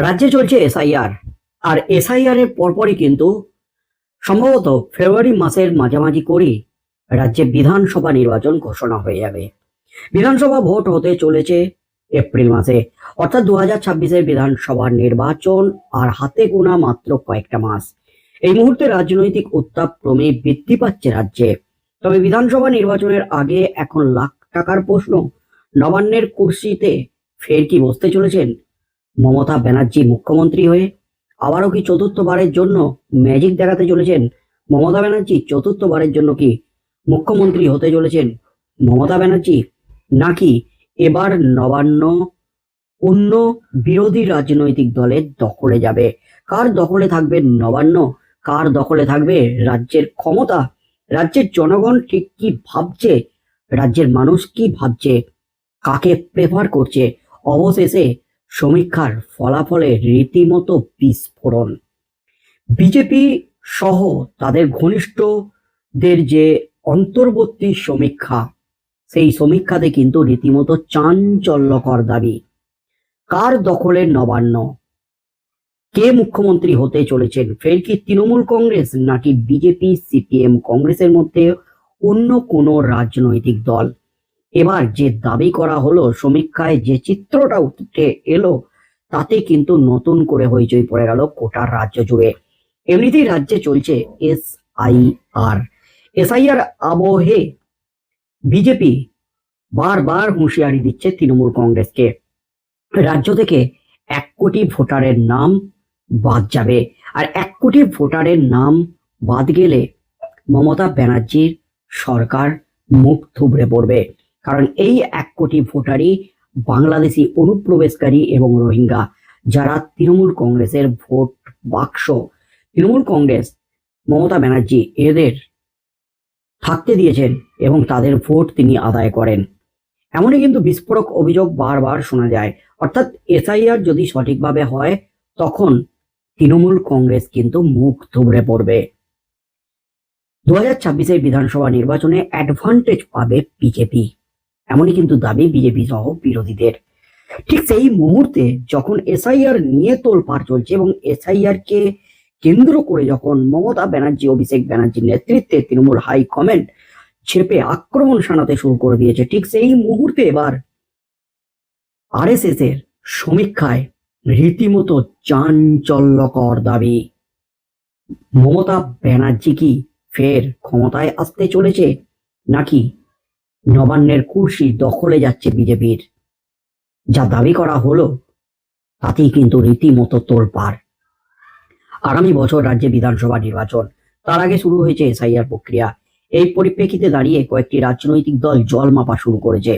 রাজ্যে চলছে এসআইআর আর এসআইআর এর পরপরই কিন্তু সম্ভবত ফেব্রুয়ারি মাসের মাঝামাঝি করেই রাজ্যে বিধানসভা নির্বাচন ঘোষণা হয়ে যাবে। বিধানসভা ভোট হতে চলেছে এপ্রিল মাসে। অর্থাৎ দু হাজার ছাব্বিশের বিধানসভার নির্বাচন আর হাতে গোনা মাত্র কয়েকটা মাস। এই মুহূর্তে রাজনৈতিক উত্তাপ ক্রমে বৃদ্ধি পাচ্ছে রাজ্যে। তবে বিধানসভা নির্বাচনের আগে এখন লাখ টাকার প্রশ্ন, নবান্নের কুর্সিতে ফের কি বসতে চলেছেন? মমতা ব্যানার্জি মুখ্যমন্ত্রী হয়ে আবারও কি চতুর্থবারের জন্য ম্যাজিক দেখাতে চলেছেন? মমতা ব্যানার্জি চতুর্থবারের জন্য কি মুখ্যমন্ত্রী হতে চলেছেন? মমতা ব্যানার্জি নাকি এবার নবান্ন অন্য বিরোধী রাজনৈতিক দলের দখলে যাবে? কার দখলে থাকবে নবান্ন? কার দখলে থাকবে রাজ্যের ক্ষমতা? রাজ্যের জনগণ ঠিক কি ভাবছে? রাজ্যের মানুষ কি ভাবছে? কাকে প্রেফার করছে? অবশেষে সমীক্ষার ফলাফলে রীতিমতো বিস্ফোরণ। বিজেপি সহ তাদের ঘনিষ্ঠদের যে অন্তর্বর্তী সমীক্ষা, সেই সমীক্ষাতে কিন্তু রীতিমতো চাঞ্চল্যকর দাবি। কার দখলে নবান্ন? কে মুখ্যমন্ত্রী হতে চলেছেন? ফের কি তৃণমূল কংগ্রেস নাকি বিজেপি, সিপিএম কংগ্রেসের মধ্যে অন্য কোনো রাজনৈতিক দল? এবার যে দাবি করা হলো সমীক্ষায় যে চিত্রটা উঠে এলো, তাতে কিন্তু নতুন করে হইচই পড়ে গেল কোটার রাজ্য জুড়ে। এমনিতেই রাজ্যে চলছে এস আই আর। এসআইআর আবহে বিজেপি বারবার হুঁশিয়ারি দিচ্ছে তৃণমূল কংগ্রেসকে। রাজ্য থেকে এক কোটি ভোটারের নাম বাদ যাবে। আর এক কোটি ভোটারের নাম বাদ গেলে মমতা ব্যানার্জির সরকার মুখ থুবড়ে পড়বে। কারণ এই এক কোটি ভোটারই বাংলাদেশি অনুপ্রবেশকারী এবং রোহিঙ্গা, যারা তৃণমূল কংগ্রেসের ভোট বাক্স। তৃণমূল কংগ্রেস, মমতা ব্যানার্জি এদের থাকতে দিয়েছেন এবং তাদের ভোট তিনি আদায় করেন। এমনই কিন্তু বিস্ফোরক অভিযোগ বারবার শোনা যায়। অর্থাৎ এসআইআর যদি সঠিকভাবে হয়, তখন তৃণমূল কংগ্রেস কিন্তু মুখ থুবড়ে পড়বে। দু হাজার বিধানসভা নির্বাচনে অ্যাডভান্টেজ পাবে বিজেপি। এমনই কিন্তু দাবি বিজেপি সহ বিরোধীদের। ঠিক সেই মুহূর্তে যখন এসআইআর নিয়ে তোলপাড় চলছে এবং এসআইআর কে কেন্দ্র করে যখন মমতা ব্যানার্জি, অভিষেক ব্যানার্জির নেতৃত্বে তৃণমূল হাই কমেন্ট ছেপে আক্রমণ শানাতে শুরু করে দিয়েছে, ঠিক সেই মুহূর্তে এবার আরএসএস এর সমীক্ষায় রীতিমতো চাঞ্চল্যকর দাবি। মমতা ব্যানার্জি কি ফের ক্ষমতায় আসতে চলেছে নাকি নবান্নের কুর্সি দখলে যাচ্ছে বিজেপির। যা দাবি করা হলো, তাতেই কিন্তু রীতিমতো তোলপাড়। আগামী বছর রাজ্যে বিধানসভা নির্বাচন, তার আগে শুরু হয়েছে এসআইআর প্রক্রিয়া। এই পরিপ্রেক্ষিতে দাঁড়িয়ে কয়েকটি রাজনৈতিক দল জল মাপা শুরু করেছে।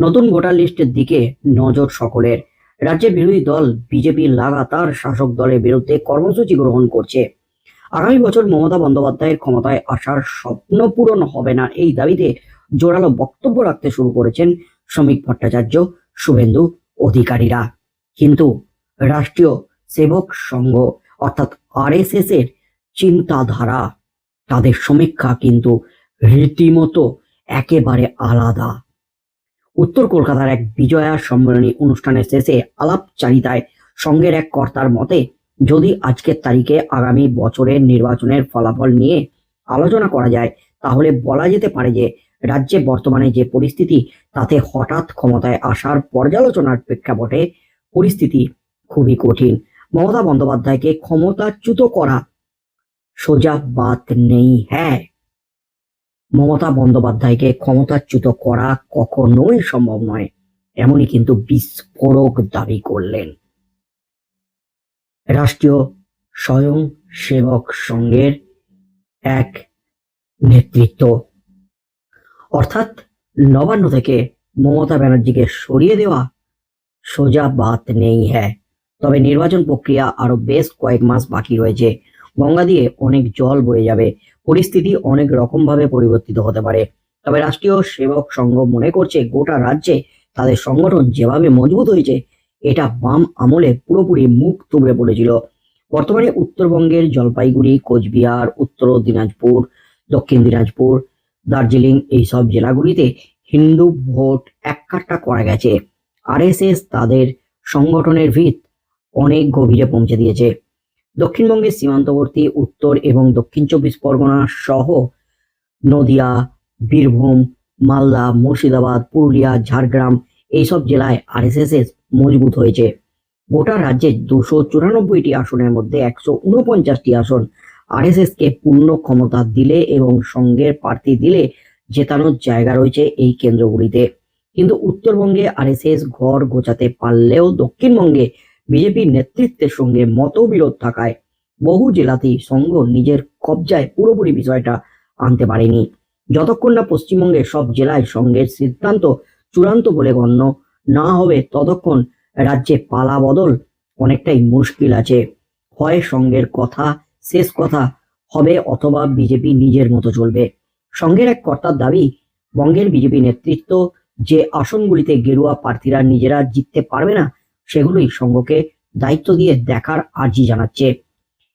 নতুন ভোটার লিস্টের দিকে নজর সকলের। রাজ্যের বিরোধী দল বিজেপি লাগাতার শাসক দলের বিরুদ্ধে কর্মসূচি গ্রহণ করছে। আগামী বছর মমতা বন্দ্যোপাধ্যায়ের ক্ষমতায় আসার স্বপ্ন পূরণ হবে না এই দাবিতে জোরালো বক্তব্য রাখতে শুরু করেছেন শ্রমিক ভট্টাচার্য, শুভেন্দু অধিকারীরা। কিন্তু রাষ্ট্রীয় সেবক সংঘ অর্থাৎ আরএসএস এর চিন্তাধারা, তাদের সমীক্ষা কিন্তু রীতিমতো একেবারে আলাদা। উত্তর কলকাতার এক বিজয়া সম্মেলনী অনুষ্ঠানের শেষে আলাপ আলাপচারিতায় সঙ্গের এক কর্তার মতে, যদি আজকের তারিখে আগামী বছরের নির্বাচনের ফলাফল নিয়ে আলোচনা করা যায়, তাহলে বলা যেতে পারে যে রাজ্যে বর্তমানে যে পরিস্থিতি, তাতে হঠাৎ ক্ষমতায় আসার পর্যালোচনার প্রেক্ষাপটে পরিস্থিতি খুবই কঠিন। মমতা বন্দ্যোপাধ্যায়কে ক্ষমতাচ্যুত করা সোজা বাত নেই হ্যাঁ। মমতা বন্দ্যোপাধ্যায়কে ক্ষমতাচ্যুত করা কখনোই সম্ভব নয়, এমনই কিন্তু বিস্ফোরক দাবি করলেন রাষ্ট্রীয় স্বয়ং সেবক সংঘের এক নেতৃত্ব। অর্থাৎ নবান্ন থেকে মমতা ব্যানার্জিকে সরিয়ে দেওয়া সোজা বাত নেই হ্যাঁ। তবে নির্বাচন প্রক্রিয়া আরও বেশ কয়েক মাস বাকি রয়েছে। গঙ্গা দিয়ে অনেক জল বয়ে যাবে। পরিস্থিতি অনেক রকম ভাবে পরিবর্তিত হতে পারে। তবে রাষ্ট্রীয় সেবক সংঘ মনে করছে গোটা রাজ্যে তাদের সংগঠন যেভাবে মজবুত হয়েছে, এটা বাম আমলে পুরোপুরি মুখ তুবড়ে পড়েছিল। বর্তমানে উত্তরবঙ্গের জলপাইগুড়ি, কোচবিহার, উত্তর দিনাজপুর, দক্ষিণ দিনাজপুর দার্জিলিং এইসব জেলাগুলিতে হিন্দু ভোট এককাট্টা করা গেছে। আরএসএস তাদের সংগঠনের ভিত অনেক গভীরে পৌঁছে দিয়েছে। দক্ষিণবঙ্গের সীমান্তবর্তী, উত্তর এবং দক্ষিণ চব্বিশ পরগনা সহ নদিয়া, বীরভূম, মালদা, মুর্শিদাবাদ, পুরুলিয়া, ঝাড়গ্রাম এইসব জেলায় আরএসএস এর মজবুত হয়েছে। গোটা রাজ্যে দুশো চুরানব্বইটি আসনের মধ্যে একশো উনপঞ্চাশটি আসন আরএসএস কে পূর্ণ ক্ষমতা দিলে এবং সঙ্গের প্রার্থী দিলে জেতানোর জায়গা রয়েছে এই কেন্দ্রগুলিতে। কিন্তু উত্তরবঙ্গে আরএসএস ঘর গোছাতে পারলেও দক্ষিণবঙ্গে বিজেপির নেতৃত্বের সঙ্গে মতবিরোধ থাকায় বহু জেলাতেই সংঘ নিজের কবজায় পুরোপুরি বিষয়টা আনতে পারেনি। যতক্ষণ না পশ্চিমবঙ্গের সব জেলায় সঙ্গের সিদ্ধান্ত চূড়ান্ত বলে গণ্য না হবে, ততক্ষণ রাজ্যে পালা বদল অনেকটাই মুশকিল আছে। হয় সঙ্গের কথা শেষ কথা হবে অথবা বিজেপি নিজের মতো চলবে। সঙ্গের এক কর্তার দাবি, বঙ্গের বিজেপি নেতৃত্ব যে আসনগুলিতে গেরুয়া প্রার্থীরা নিজেরা জিততে পারবে না, সেগুলোই সঙ্গকে দায়িত্ব দিয়ে দেখার আর্জি জানাচ্ছে।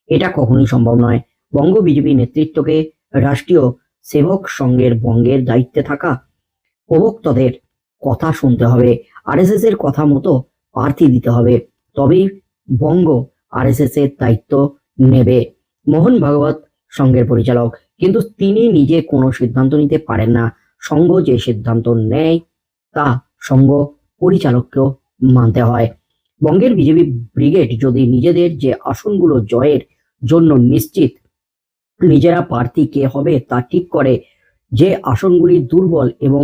এটা কখনোই সম্ভব নয়। বঙ্গ বিজেপি নেতৃত্বকে রাষ্ট্রীয় সেবক সংঘের বঙ্গের দায়িত্বে থাকা প্রবক্তাদের কথা শুনতে হবে। আরএসএস এর কথা মতো প্রার্থী দিতে হবে। তবেই বঙ্গ আরএসএস এর দায়িত্ব নেবে। মোহন ভাগবত সংঘের পরিচালক। কিন্তু তিনি নিজে কোনো সিদ্ধান্ত নিতে পারেন না। সংঘ যে সিদ্ধান্ত নেয়, তা সংঘ পরিচালককেও মানতে হয়। বঙ্গের বিজেপি ব্রিগেড যদি নিজেদের যে আসনগুলো জয়ের জন্য নিশ্চিত নিজেরা প্রার্থী কে হবে তা ঠিক করে, যে আসনগুলি দুর্বল এবং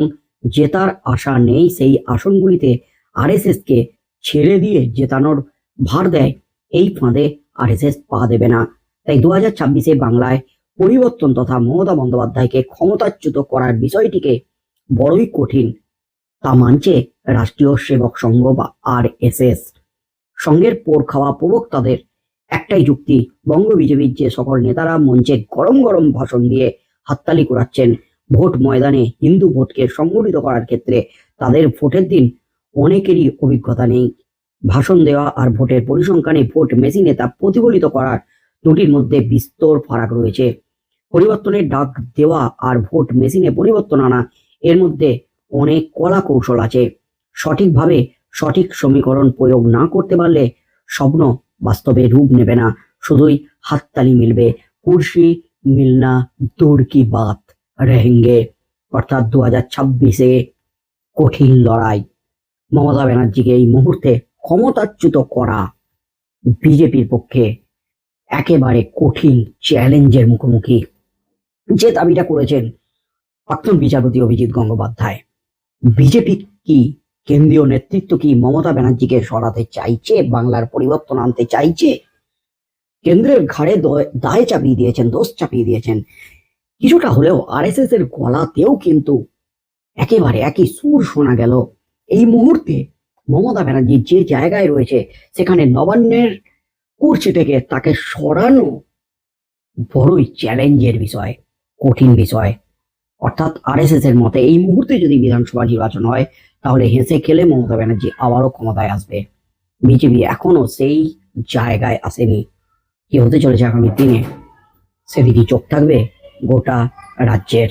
জেতার আশা নেই, সেই আসনগুলিতে আরএসএস কে ছেড়ে দিয়ে জেতানোর ভার দেয়, এই ফাঁদে আরএসএস পা দেবে না। তাই দু হাজার ছাব্বিশে বাংলায় পরিবর্তন তথা মমতা বন্দ্যোপাধ্যায়কে ক্ষমতাচ্যুত করার বিষয়টিকে বড়ই কঠিন। তা মানছে রাষ্ট্রীয় সেবক সংঘ বা আর এস এস সংঘের পোর খাওয়া প্রবক্তাদের একটাই যুক্তি, বঙ্গ বিজেপির যে সকল নেতারা মঞ্চে গরম গরম ভাষণ দিয়ে হাততালি করাচ্ছেন ভোট ময়দানে হিন্দু ভোটকে সংগঠিত করার ক্ষেত্রে তাদের ভোটের দিন অনেকেরই অভিজ্ঞতা নেই। ভাষণ দেওয়া আর ভোটের পরিসংখ্যানে ভোট মেশিনে তা প্রতিফলিত করার দুটির মধ্যে বিস্তর ফারাক রয়েছে। পরিবর্তনের ডাক দেওয়া আর ভোট মেশিনে পরিবর্তন আনা, এর মধ্যে অনেক কলা কৌশল আছে। সঠিকভাবে সঠিক সমীকরণ প্রয়োগ না করতে পারলে স্বপ্ন বাস্তবে রূপ নেবে না। শুধুই হাততালি মিলবে। কুর্সি, মিলনা, দূর কি বাত, রেহেঙ্গে। অর্থাৎ দু হাজার ছাব্বিশে কঠিন লড়াই। মমতা ব্যানার্জিকে এই মুহূর্তে ক্ষমতাচ্যুত করা বিজেপির পক্ষে একেবারে কঠিন চ্যালেঞ্জের মুখোমুখি। যে দাবিটা করেছেন প্রাক্তন বিচারপতি অভিজিৎ গঙ্গোপাধ্যায়। বিজেপি কি কেন্দ্রীয় নেতৃত্ব কি মমতা ব্যানার্জিকে সরাতে চাইছে, বাংলার পরিবর্তন আনতে চাইছে? কেন্দ্রের ঘাড়ে দায় চাপিয়ে দিয়েছেন, দোষ চাপিয়ে দিয়েছেন। কিছুটা হলেও আরএসএস এর গলাতেও কিন্তু একেবারে একই সুর শোনা গেল। এই মুহূর্তে মমতা ব্যানার্জি যে জায়গায় রয়েছে, সেখানে নবান্নের কুর্সি থেকে তাকে সরানো বড়ই চ্যালেঞ্জের বিষয়, কঠিন বিষয়। অর্থাৎ আরএসএস এর মতে, এই মুহূর্তে যদি বিধানসভা নির্বাচন হয়, তাহলে হেসে খেলে মমতা ব্যানার্জি আবারও ক্ষমতায় আসবে। বিজেপি এখনও সেই জায়গায় আসেনি। কি হতে চলেছে আগামী দিনে? সেদিকে চোখ থাকবে গোটা রাজ্যের।